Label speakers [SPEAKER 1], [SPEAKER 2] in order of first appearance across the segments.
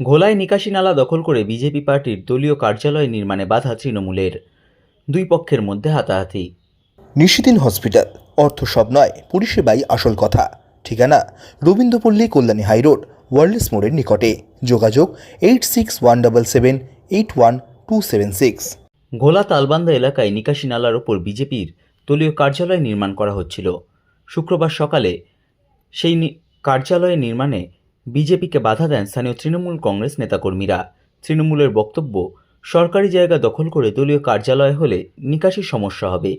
[SPEAKER 1] ঘোলায় নিকাশি নালা দখল করে বিজেপি পার্টির দলীয় কার্যালয় নির্মাণে বাধা তৃণমূলের। দুই পক্ষের মধ্যে হাতাহাতি।
[SPEAKER 2] নিশিদিন হসপিটাল অর্থ সব নয় পরিষেবাই আসল কথা। ঠিকানা রবীন্দ্রপল্লী কল্যাণী হাইরোড ওয়ার্ল্ডস মোড়ের নিকটে। যোগাযোগ eight six one double seven eight one two seven six.
[SPEAKER 1] ঘোলা তালবান্দা এলাকায় নিকাশি নালার ওপর বিজেপির দলীয় কার্যালয় নির্মাণ করা হচ্ছিল। শুক্রবার সকালে সেই কার্যালয় নির্মাণে বিজেপিকে বাধা দেন স্থানীয় তৃণমূল কংগ্রেস নেতাকর্মীরা। তৃণমূলের বক্তব্য, সরকারি জায়গা দখল করে দলীয় কার্যালয় হলে নিকাশির সমস্যা হবে।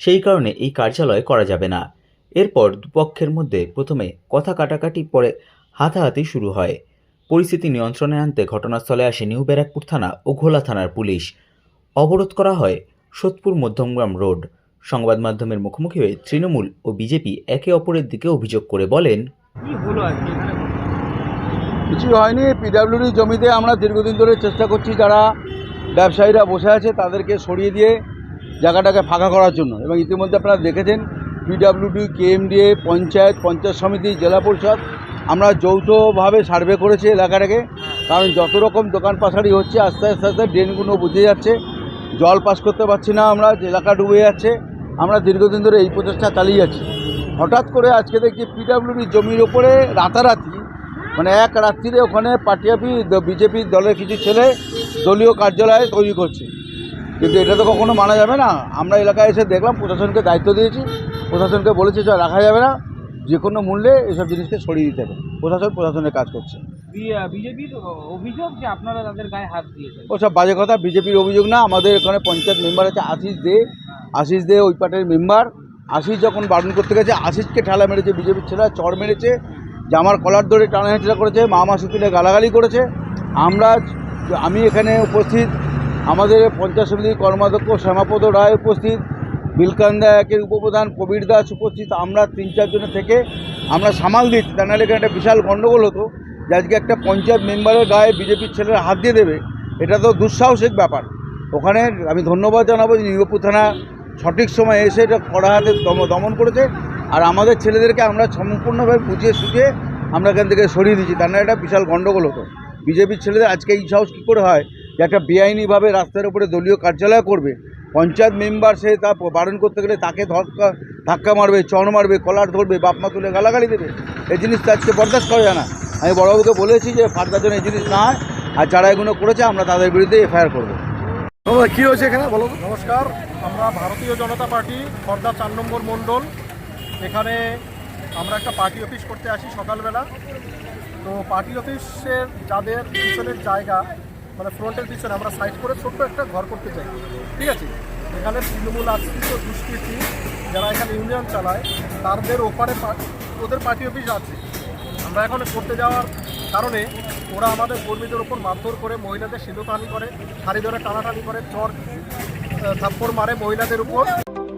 [SPEAKER 1] সেই কারণে এই কার্যালয় করা যাবে না। এরপর দুপক্ষের মধ্যে প্রথমে কথা কাটাকাটি, পরে হাতাহাতি শুরু হয়। পরিস্থিতি নিয়ন্ত্রণে আনতে ঘটনাস্থলে আসে নিউ ব্যারাকপুর থানা ও ঘোলা থানার পুলিশ। অবরোধ করা হয় সোদপুর মধ্যমগ্রাম রোড। সংবাদ মাধ্যমের মুখোমুখি হয়ে তৃণমূল ও বিজেপি একে অপরের দিকে অভিযোগ করে বলেন,
[SPEAKER 3] কি হলো
[SPEAKER 4] কিছু হয়নি। পিডাব্লিউডি জমিতে আমরা দীর্ঘদিন ধরে চেষ্টা করছি যারা ব্যবসায়ীরা বসে আছে তাদেরকে সরিয়ে দিয়ে জায়গাটাকে ফাঁকা করার জন্য। এবং ইতিমধ্যে আপনারা দেখেছেন পিডাব্লিউডি কেএমডিএ পঞ্চায়েত পঞ্চায়েত সমিতি, জেলা পরিষদ আমরা যৌথভাবে সার্ভে করেছি এলাকাটাকে। কারণ যত রকম দোকান পাশারি হচ্ছে, আস্তে আস্তে আস্তে ড্রেনগুলো বুঝে যাচ্ছে। জল পাস করতে পারছি না আমরা এলাকা ডুবে যাচ্ছে। আমরা দীর্ঘদিন ধরে এই প্রচেষ্টা চালিয়ে যাচ্ছি। হঠাৎ করে আজকে দেখি পিডাব্লিউডি জমির ওপরে রাতারাতি মানে এক রাত্রিরে ওখানে পার্টিয়াপি বিজেপির দলের কিছু ছেলে দলীয় কার্যালয় তৈরি করছে। কিন্তু এটা তো কখনো মানা যাবে না। আমরা এলাকায় এসে দেখলাম প্রশাসনকে দায়িত্ব দিয়েছি। প্রশাসনকে বলেছি যে রাখা যাবে না। যে কোনো মূল্যে এসব জিনিসকে সরিয়ে দিতে হবে। প্রশাসন প্রশাসনের কাজ করছে।
[SPEAKER 3] বিজেপির অভিযোগ যে আপনারা তাদের গায়ে হাত দিয়েছেন?
[SPEAKER 4] ওসব বাজে কথা। বিজেপির অভিযোগ না। আমাদের এখানে পঞ্চায়েত মেম্বার আছে আশিস দে। আশিস দে ওই পার্টির মেম্বার। আশিস যখন বারণ করতে গেছে আশিসকে ঠেলা মেরেছে বিজেপির ছেলেরা চড় মেরেছে। জামার কলার ধরে টানা হেঁচড়া করেছে, মা মাসি তুলে গালাগালি করেছে। আমরা আমি এখানে উপস্থিত, আমাদের পঞ্চায়েত সমিতির কর্মাধ্যক্ষ শ্যামাপদ রায় উপস্থিত, বিলকান্দা একের উপপ্রধান, কবির দাস উপস্থিত, আমরা তিন চারজনের থেকে, আমরা সামাল দিচ্ছি। তা নাহলে এখানে একটা বিশাল গণ্ডগোল হতো যে আজকে একটা পঞ্চায়েত মেম্বারের গায়ে বিজেপির ছেলেরা হাত দিয়ে দেবে। এটা তো দুঃসাহসিক ব্যাপার। ওখানে আমি ধন্যবাদ জানাব যে নিরপুর থানা সঠিক সময় এসে এটা কড়া হাতে দমন করেছে। আর আমাদের ছেলেদেরকে আমরা সম্পূর্ণভাবে বুঝিয়ে সুঝিয়ে আমরা এখান থেকে সরিয়ে দিচ্ছি তার না এটা বিশাল গণ্ডগোল হতো। বিজেপির ছেলেদের আজকে এই সাহস কী করে হয় যে একটা বেআইনিভাবে রাস্তার উপরে দলীয় কার্যালয় করবে পঞ্চায়েত মেম্বার সে তা বারণ করতে গেলে তাকে ধাক্কা ধাক্কা মারবে চড় মারবে কলার ধরবে বাপমা তুলে গালাগালি দেবে। এই জিনিসটা আজকে বরদাস্ত করা যায় না। আমি বড়বাবুকে বলেছি যে ফার্দার যেন এই জিনিস না হয় আর যারা এগুলো করেছে আমরা তাদের বিরুদ্ধে এফআইআর করব।
[SPEAKER 5] কী হয়েছে এখানে? বলো নমস্কার। আমরা ভারতীয় জনতা পার্টি খর্দা চার নম্বর মণ্ডল এখানে আমরা একটা পার্টি অফিস করতে আসি সকালবেলা। তো পার্টি অফিসের যাদের পিছনের জায়গা মানে ফ্রন্টের পিছনে, আমরা সাইড করে ছোট্ট একটা ঘর করতে চাই। ঠিক আছে? এখানে তৃণমূল আশ্রিত দুষ্কৃতি যারা এখানে ইউনিয়ন চালায়, তাদের ওপারে ওদের পার্টি অফিস আছে। আমরা এখন করতে যাওয়ার কারণে ওরা আমাদের কর্মীদের ওপর মারধর করে, মহিলাদের সিঁদুরটানি করে শাড়ি ধরে টানাটানি করে, চর থাপ্পড় মারে মহিলাদের উপর।